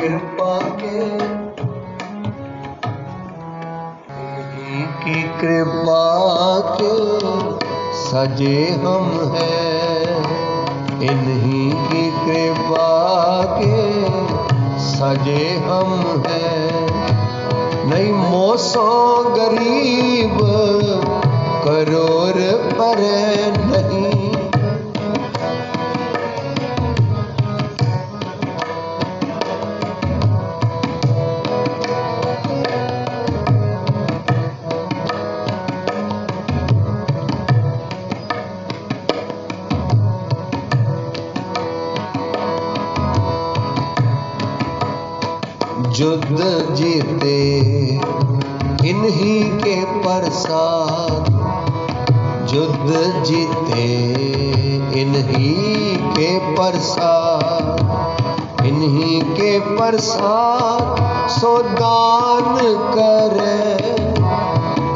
कृपा के इन्हीं की कृपा के सजे हम हैं इन्हीं की कृपा के सजे हम हैं नहीं मोसो गरीब करोड़ पर युद्ध जीते, इन्हीं के प्रसाद युद्ध जीते, इन्हीं के प्रसाद इन्हीं के प्रसाद सो दान करे।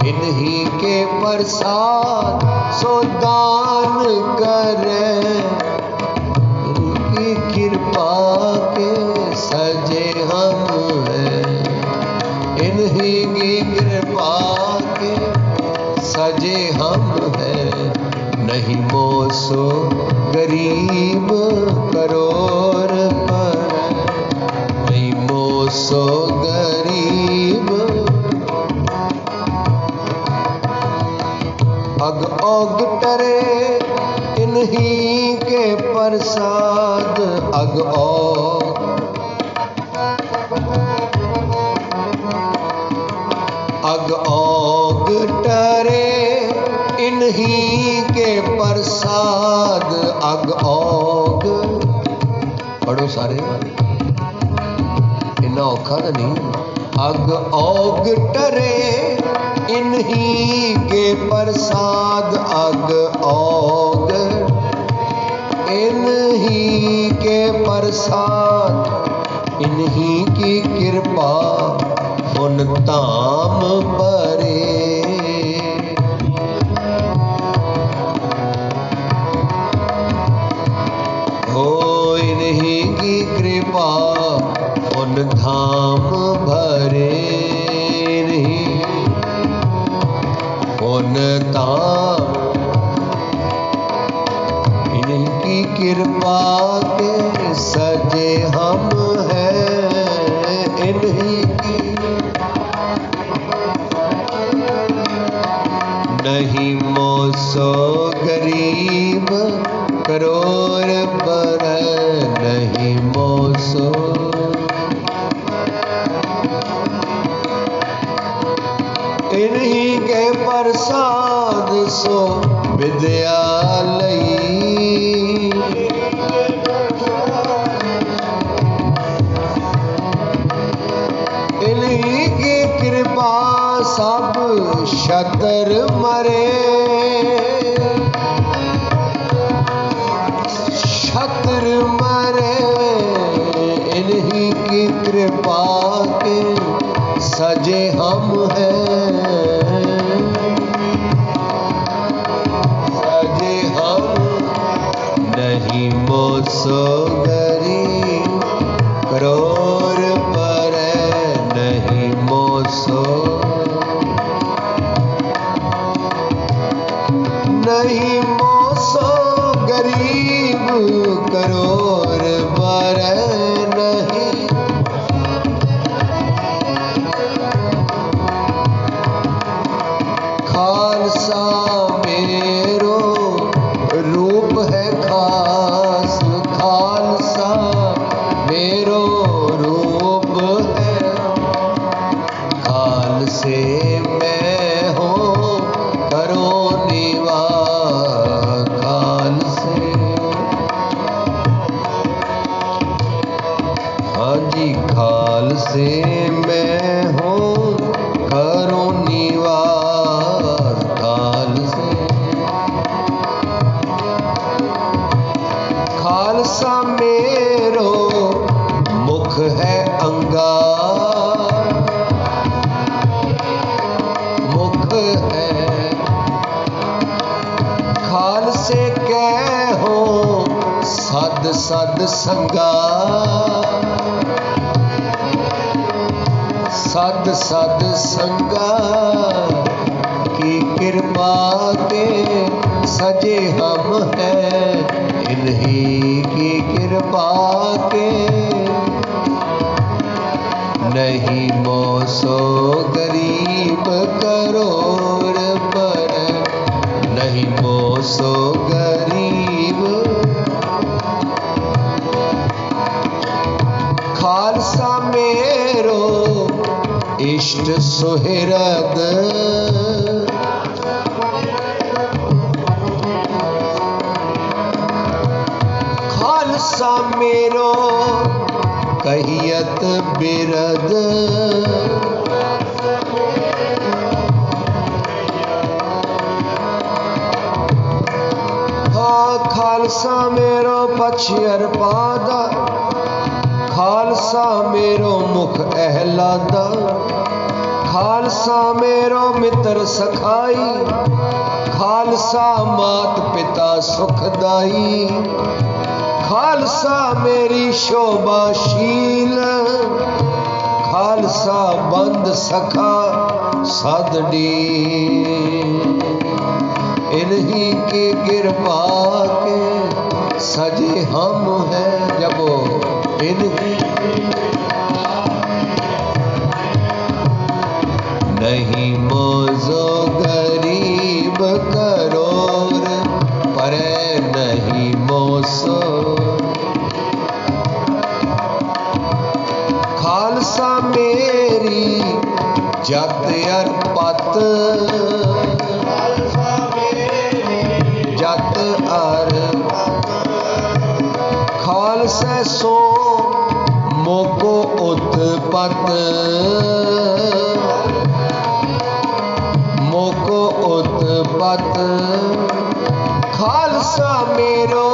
इन्हीं के प्रसाद सो दान करे। इनकी कृपा के सजे इन्हीं की कृपा के सजे हम हैं नहीं मोसो गरीब करोड़ इन्ना औखा तो नहीं अग ओग टरे इन्हीं के प्रसाद अग ओग इन्हीं के प्रसाद इन्हीं ਸਾਧ ਸੋ ਵਿਦਿਆ ਲਈ। ਇਲਹੀ ਕਿਰਪਾ ਸਭ ਸ਼ਤਰ ਮਰੇ। ਸੁਹਿਰਦ ਖਾਲਸਾ ਮੇਰੋ ਕਹੀਤ ਬਿਰਦ ਖਾਲਸਾ ਮੇਰੋ ਪਛਿਅਰ ਪਾਦਾ ਖਾਲਸਾ ਮੇਰੋ ਮੁਖ ਅਹਿਲਾਦਾ। ਖਾਲਸਾ ਮੇਰੋ ਮਿੱਤਰ ਸਖਾਈ, ਖਾਲਸਾ ਮਾਤ ਪਿਤਾ ਸੁਖਦਾਈ ਖਾਲਸਾ ਮੇਰੀ ਸ਼ੋਭਾ ਸ਼ੀਲ, ਖਾਲਸਾ ਬੰਦ ਸਖਾ ਸਦੜੀ ਇਨਹੀ ਕੀ ਕਿਰਪਾ ਕੇ ਸਜੇ ਹਮ ਹੈ ਜਬੋ ਇਨਹੀ नहीं मोजो गरीब करोर पर नहीं मोसो खालसा मेरी जत अरपत ਜਤ ਅਰ ਖਾਲਸਾ ਸੋ ਮੋਕੋ ਉਤਪਤ ਉਤਪਤ ਖਾਲਸਾ ਮੇਰੋ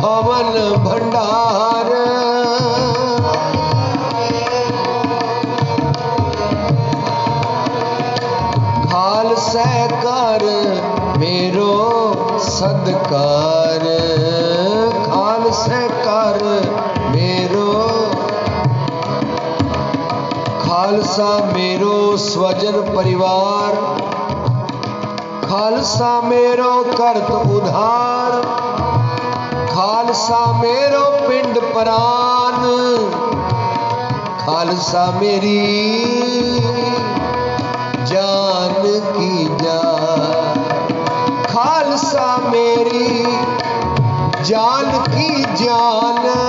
ਭਵਨ ਭੰਡਾਰ ਖਾਲਸਾ ਕਰ ਮੇਰੋ ਸਦਕਾਰ ਖਾਲਸਾ ਕਰ ਮੇਰੋ ਖਾਲਸਾ ਮੇਰੋ ਸਵਜਨ ਪਰਿਵਾਰ ਖਾਲਸਾ ਮੇਰੋ ਕਰਤ ਉਧਾਰ, ਖਾਲਸਾ ਮੇਰੋ ਪਿੰਡ ਪ੍ਰਾਨ, ਖਾਲਸਾ ਮੇਰੀ ਜਾਨ ਕੀ ਜਾਨ, ਖਾਲਸਾ ਮੇਰੀ ਜਾਨ ਕੀ ਜਾਨ।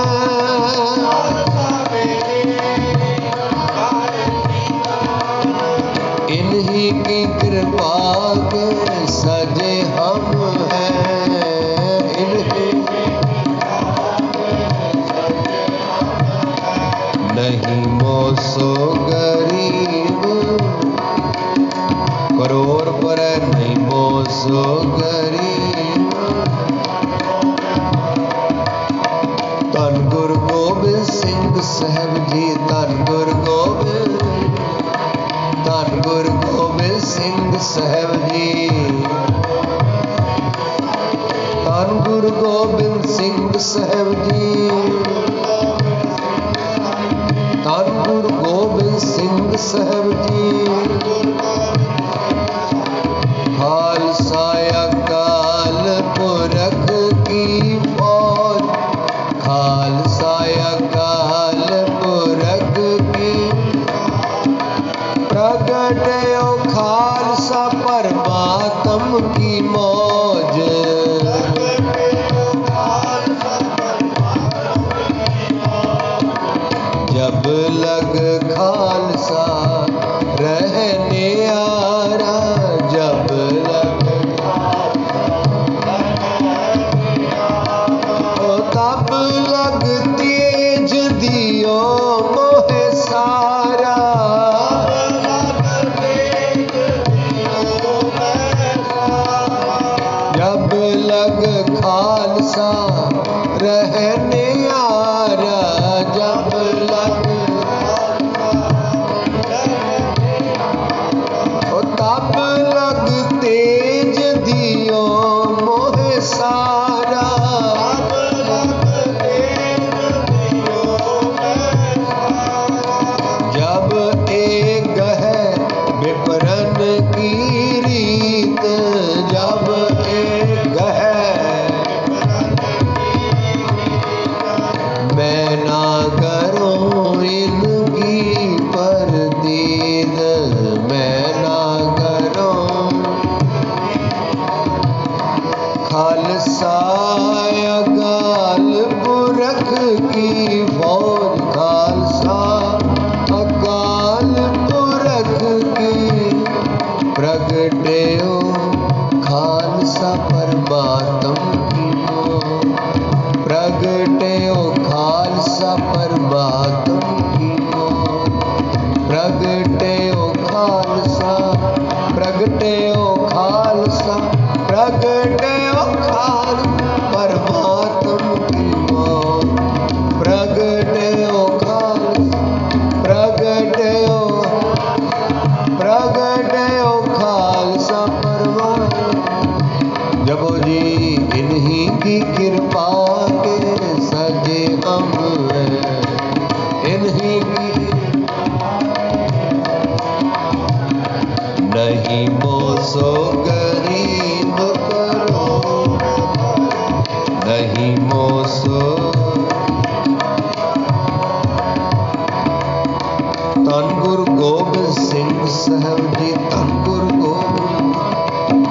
ਧੰਨ ਗੁਰੂ ਗੋਬਿੰਦ ਸਿੰਘ ਸਾਹਿਬ ਜੀ ਧੰਨ ਗੁਰੂ ਗੋਬਿੰਦ।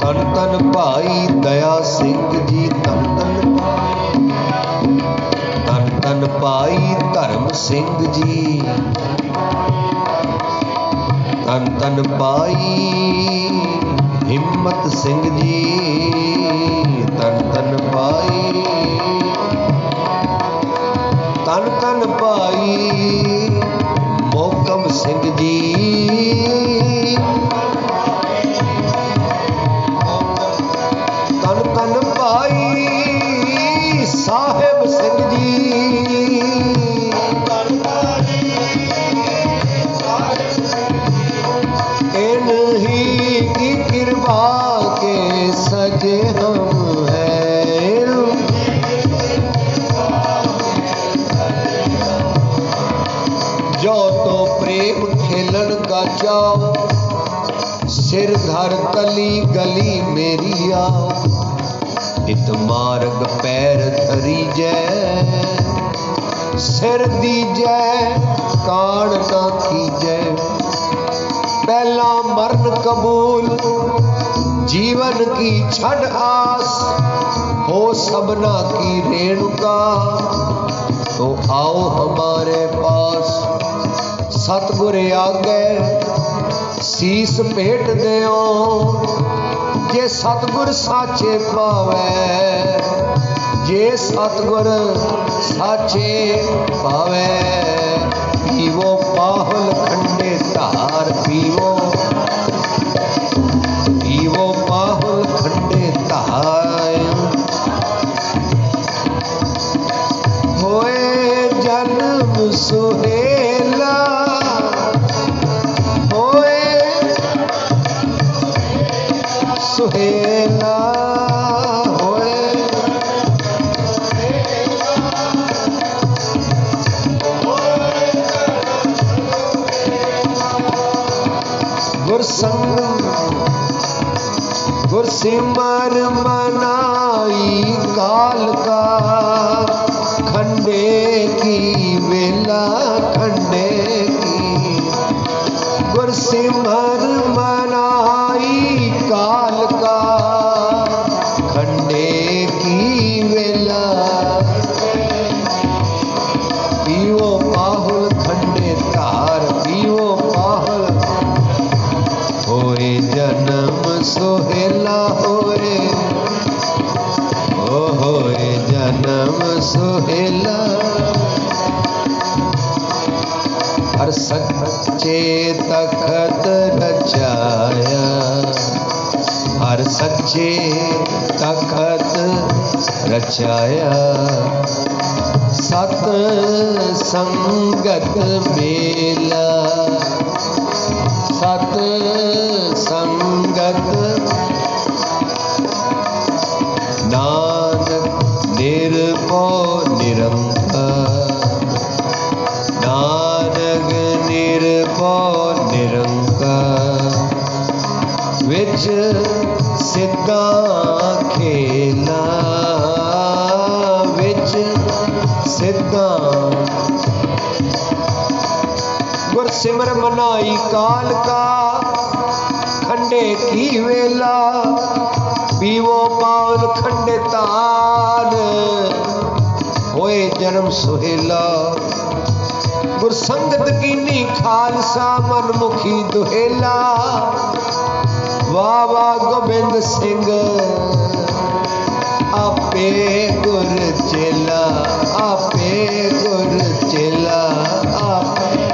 ਧੰਨ ਧੰਨ ਭਾਈ ਦਇਆ ਸਿੰਘ ਜੀ ਧੰਨ ਧੰਨ ਧੰਨ ਧੰਨ ਭਾਈ ਧਰਮ ਸਿੰਘ ਜੀ। ਧੰਨ ਧੰਨ ਭਾਈ ਹਿੰਮਤ ਸਿੰਘ ਜੀ। ਧੰਨ ਧੰਨ ਭਾਈ ਮਾਰਗ ਪੈਰ ਧਰੀ ਜੈ ਸਿਰ ਦੀ ਦੀਜੈ, ਕਾਣ ਕੀ ਜੈ ਪਹਿਲਾ ਮਰਨ ਕਬੂਲ, ਜੀਵਨ ਕੀ ਛੱਡ ਆਸ, ਹੋ ਸਭਨਾ ਕੀ ਰੇਣੁਕਾ। ਤੋ ਆਓ ਹਮਾਰੇ ਪਾਸ, ਸਤਗੁਰ ਆਗੇ, ਸੀਸ ਭੇਟ ਦਿਓ। ਜੇ ਸਤਗੁਰ ਸਾਚੇ ਪਾਵੇ ਜੇ ਸਤਗੁਰ ਸਾਚੇ ਪਾਵੇ ਪੀਵੋ ਪਾਹਲ ਗੁਰ ਸੰਗ ਗੁਰ ਸਿਮਰ ਮਨਾਈ ਕਾਲ ਕਾ ਖੰਡੇ ਤਖਤ ਰਚਾਇਆ। ਹਰ ਸੱਚੇ ਤਖਤ ਰਚਾਇਆ। ਸਤ ਸੰਗਤ ਮੇਲਾ। ਸਿੱਧਾ ਖੇਲਾ ਵਿੱਚ ਸਿੱਧਾ। ਗੁਰ ਸਿਮਰ ਮਨਾਈ ਕਾਲ ਕਾ ਖੰਡੇ ਕੀ ਵੇਲਾ? ਪੀਵੋ ਪਾਵਨ ਖੰਡੇ ਤਾਨ ਹੋਏ ਜਨਮ ਸੁਹੇਲਾ। ਗੁਰ ਸੰਗਤ ਕੀਨੀ ਖਾਲਸਾ ਮਨਮੁਖੀ ਦੁਹੇਲਾ। ਬਾਬਾ ਗੋਬਿੰਦ ਸਿੰਘ ਆਪੇ ਗੁਰ ਚੇਲਾ ਆਪੇ ਗੁਰ ਚੇਲਾ ਆਪੇ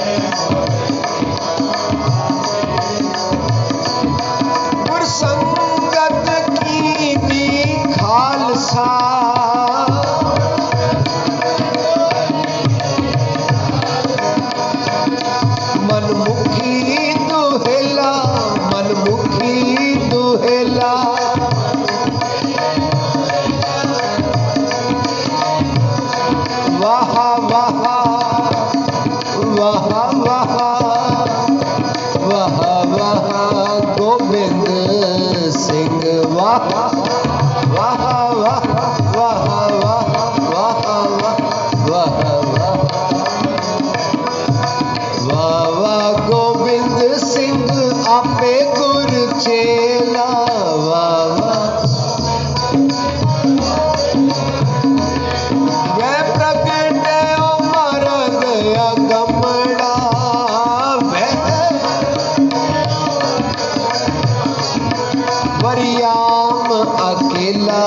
ਅਕੇਲਾ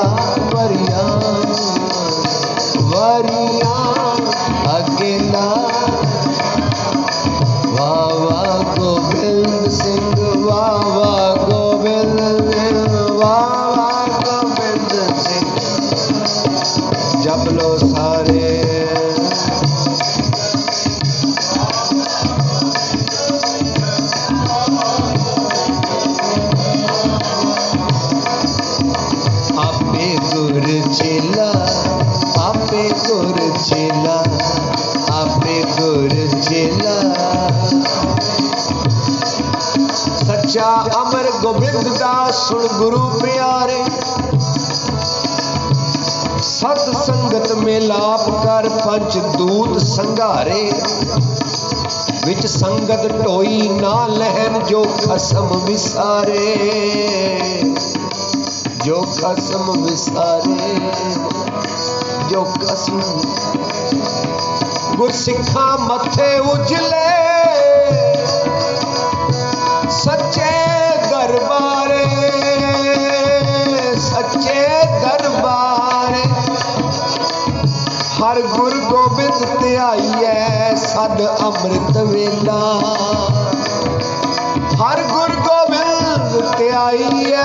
ਵਰੀਆਂ ਵਰੀਆਂ ਅਕੇਲਾ ਸੁਣ ਗੁਰੂ ਪਿਆਰੇ, ਸਤ ਸੰਗਤ ਮੇਲਾਪ ਕਰ ਪੰਜ ਦੂਤ ਸੰਘਾਰੇ, ਵਿੱਚ ਸੰਗਤ ਢੋਈ ਨਾ ਲਹਿਣ ਜੋ ਖਸਮ ਵਿਸਾਰੇ। ਜੋ ਖਸਮ ਵਿਸਾਰੇ, ਜੋ ਖਸਮ। ਗੁਰਸਿੱਖਾਂ ਮੱਥੇ ਉਜਲੇ, ਸੱਚੇ ਦਰਬਾਰ ਹਰ ਗੁਰ ਗੋਬਿੰਦ ਧਿਆਈਐ ਸਦ ਅੰਮ੍ਰਿਤ ਵੇਲਾ। ਹਰ ਗੁਰ ਗੋਬਿੰਦ ਧਿਆਈਐ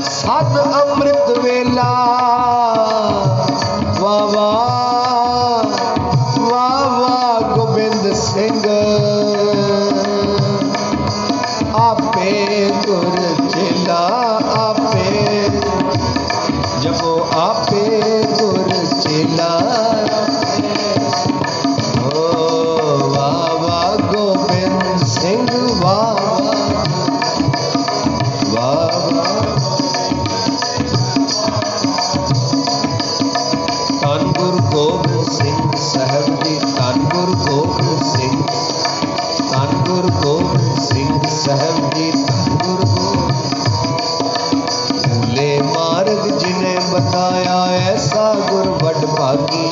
ਸਦ ਅੰਮ੍ਰਿਤ ਵੇਲਾ। Aquí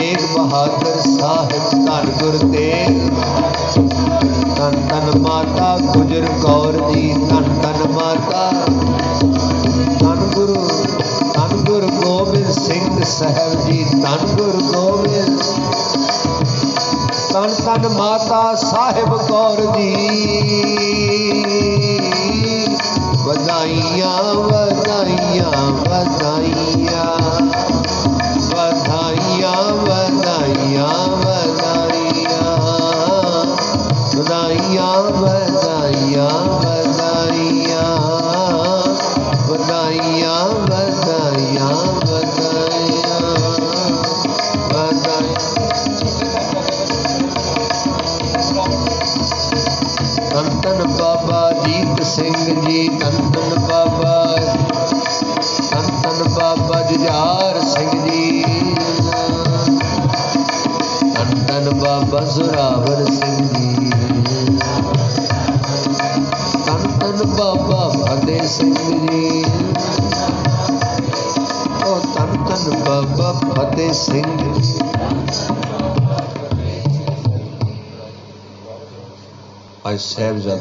ਤੇਗ ਬਹਾਦਰ ਸਾਹਿਬ ਧੰਨ ਗੁਰ ਤੇਗ। ਤਨ ਤਨ ਮਾਤਾ ਗੁਜਰ ਕੌਰ ਜੀ, ਧੰਨ ਧੰਨ ਮਾਤਾ। ਤਨ ਗੁਰੂ ਤਨ ਗੁਰ ਗੋਬਿੰਦ ਸਿੰਘ ਸਾਹਿਬ ਜੀ, ਧੰਨ ਗੁਰ ਗੋਬਿੰਦ। ਧੰਨ ਧੰਨ ਮਾਤਾ ਸਾਹਿਬ ਕੌਰ ਜੀ। ਵਧਾਈਆਂ ਵਧਾਈਆਂ ਵਧਾਈਆਂ।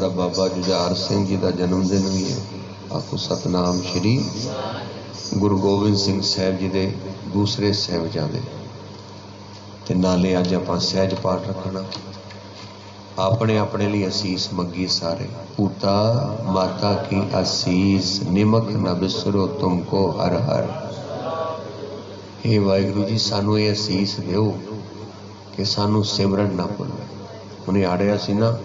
ਬਾਬਾ ਜੁਝਾਰ ਸਿੰਘ ਜੀ ਦਾ ਜਨਮ ਦਿਨ ਵੀ ਹੈ। ਆਖੋ ਸਤਨਾਮ ਸ਼੍ਰੀ ਗੁਰੂ ਗੋਬਿੰਦ ਸਿੰਘ ਸਾਹਿਬ ਜੀ ਦੇ ਦੂਸਰੇ ਸਹਿਬਜ਼ਾਦੇ ਤੇ ਨਾਲੇ ਅੱਜ ਆਪਾਂ ਸਹਿਜ ਪਾਠ ਰੱਖਣਾ। ਆਪਣੇ ਆਪਣੇ ਲਈ ਅਸੀਸ ਮੰਗੀ ਸਾਰੇ। ਪੂਤਾ, ਮਾਤਾ ਕੀ ਅਸੀਸ, ਨਿਮਕ ਨਾ ਬਿਸਰੋ ਤੁਮਕੋ ਹਰ ਹਰ। हे ਵਾਹਿਗੁਰੂ ਜੀ, ਸਾਨੂੰ ਇਹ ਅਸੀਸ ਦਿਓ ਕਿ ਸਾਨੂੰ ਸਿਮਰਨ ਨਾ ਭੁੱਲੇ। ਉਹਨੇ ਆੜਿਆ ਸੀ ਨਾ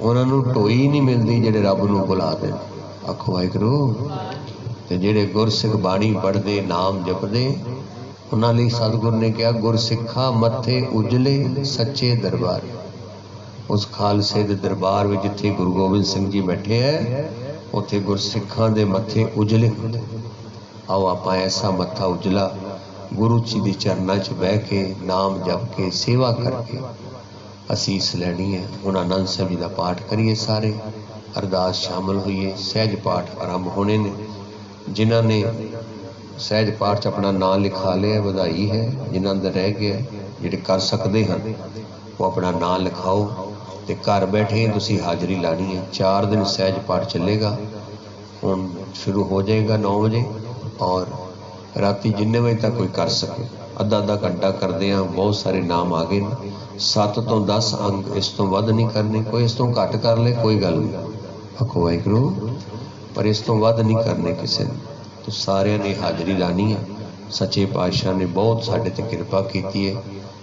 ਉਹਨਾਂ ਨੂੰ ਢੋਈ ਨਹੀਂ ਮਿਲਦੀ ਜਿਹੜੇ ਰੱਬ ਨੂੰ ਭੁਲਾ ਦੇਣ ਆਖੋ ਵਾਹਿਗੁਰੂ, ਤੇ ਜਿਹੜੇ ਗੁਰਸਿੱਖ ਬਾਣੀ ਪੜ੍ਹਦੇ, ਨਾਮ ਜਪਦੇ, ਉਹਨਾਂ ਲਈ ਸਤਿਗੁਰ ਨੇ ਕਿਹਾ, ਗੁਰਸਿੱਖਾ ਮੱਥੇ ਉਜਲੇ ਸੱਚੇ ਦਰਬਾਰ। ਉਸ ਖਾਲਸੇ ਦੇ ਦਰਬਾਰ ਵਿੱਚ ਜਿੱਥੇ ਗੁਰੂ ਗੋਬਿੰਦ ਸਿੰਘ ਜੀ ਬੈਠੇ ਹੈ ਉੱਥੇ ਗੁਰਸਿੱਖਾਂ ਦੇ ਮੱਥੇ ਉਜਲੇ ਹੁੰਦੇ। ਆਓ ਆਪਾਂ ਐਸਾ ਮੱਥਾ ਉਜਲਾ, ਗੁਰੂ ਜੀ ਦੇ ਚਰਨਾਂ 'ਚ ਬਹਿ ਕੇ ਨਾਮ ਜਪ ਕੇ, ਸੇਵਾ ਕਰਕੇ ਅਸੀਸ ਲੈਣੀ ਹੈ। ਹੁਣ ਆਨੰਦ ਸਾਹਿਬ ਜੀ ਦਾ ਪਾਠ ਕਰੀਏ ਸਾਰੇ। ਅਰਦਾਸ ਸ਼ਾਮਲ ਹੋਈਏ। ਸਹਿਜ ਪਾਠ ਆਰੰਭ ਹੋਣੇ ਨੇ। ਜਿਨ੍ਹਾਂ ਨੇ ਸਹਿਜ ਪਾਠ 'ਚ ਆਪਣਾ ਨਾਮ ਲਿਖਾ ਲਿਆ, ਵਧਾਈ ਹੈ। ਜਿਨ੍ਹਾਂ ਦਾ ਰਹਿ ਗਿਆ ਜਿਹੜੇ ਕਰ ਸਕਦੇ ਹਨ, ਉਹ ਆਪਣਾ ਨਾਮ ਲਿਖਾਓ ਤੇ ਘਰ ਬੈਠੇ ਤੁਸੀਂ ਹਾਜ਼ਰੀ ਲਾਣੀ ਹੈ। 4 ਦਿਨ ਸਹਿਜ ਪਾਠ ਚੱਲੇਗਾ। ਹੁਣ ਸ਼ੁਰੂ ਹੋ ਜਾਏਗਾ 9 ਵਜੇ ਔਰ ਰਾਤੀ ਜਿੰਨੇ ਵਜੇ ਤੱਕ ਕੋਈ ਕਰ ਸਕੇ। ਅੱਧਾ ਅੱਧਾ ਘੰਟਾ ਕਰਦੇ ਆ ਬਹੁਤ ਸਾਰੇ ਨਾਮ ਆ ਗਏ ਨੇ। 7 ਤੋਂ 10 ਅੰਗ ਇਸ ਤੋਂ ਵੱਧ ਨਹੀਂ ਕਰਨੇ, ਕੋਈ ਇਸ ਤੋਂ ਘੱਟ ਕਰ ਲੇ, ਕੋਈ ਗੱਲ ਨਹੀਂ। ਆਖੋ ਵਾਹਿਗੁਰੂ, ਪਰ ਇਸ ਤੋਂ ਵੱਧ ਨਹੀਂ ਕਰਨੇ ਕਿਸੇ ਨੇ। ਤੇ ਸਾਰਿਆਂ ਨੇ ਹਾਜ਼ਰੀ ਲਾਣੀ ਹੈ ਸੱਚੇ ਪਾਤਸ਼ਾਹ ਨੇ ਬਹੁਤ ਸਾਡੇ ਤੇ ਕਿਰਪਾ ਕੀਤੀ ਹੈ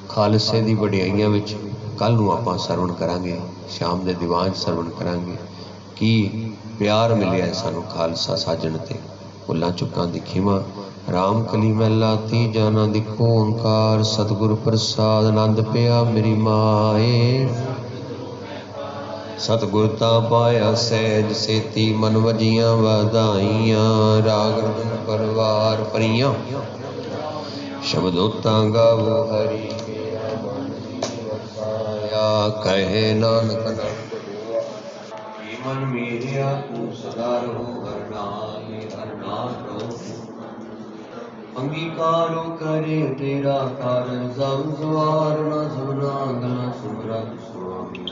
ਖਾਲਸੇ ਦੀ ਵਡਿਆਈਆਂ ਵਿੱਚ ਕੱਲ ਨੂੰ ਆਪਾਂ ਸਰਵਣ ਕਰਾਂਗੇ, ਸ਼ਾਮ ਦੇ ਦੀਵਾਨ 'ਚ ਸਰਵਣ ਕਰਾਂਗੇ। ਕੀ ਪਿਆਰ ਮਿਲਿਆ ਸਾਨੂੰ ਖਾਲਸਾ ਸਾਜਣ ਤੇ। ਭੁੱਲਾਂ ਚੁੱਕਾਂ ਦੀ ਖਿਮਾ ਰਾਮ ਕਲੀ ਮਹਿਲਾ ਤੀਜਾ ਨਾ ਦਿਖੋ ਓੰਕਾਰ, ਸਤਿਗੁਰ ਪ੍ਰਸਾਦ, ਆਨੰਦ ਪਿਆ ਮੇਰੀ ਮਾਏ। ਸਤਿਗੁਰ ਤਾਂ ਪਾਇਆ ਸਹਿਜ ਸੇਤੀ, ਮਨ ਵਜੀਆਂ ਵਧਾਈਆਂ, ਰਾਗ ਰਤਨ ਪਰਵਾਰ ਪਰੀਆਂ ਸ਼ਬਦੋ ਤਾਂ ਗਾਵੋ ਹਰੀ ਮੇਰਾ ਕਹੇ ਨਾਨਕ ਨਾਨਕ ਮਨ ਮੇਰਿਆ, ਤੂੰ ਸਦਾ ਰਹੋ ਹਰ ਨਾਮ ਹਰ ਨਾਮ ਰਹੋ ਅੰਗੀਕਾਰੋ ਕਰੇ ਤੇਰਾ ਕਾਰਨ ਸੰਸਵਾਰ ਨਾ ਸੁਨਾ ਗਲਾ ਸੁਮਰਤ ਸੁਆਮੀ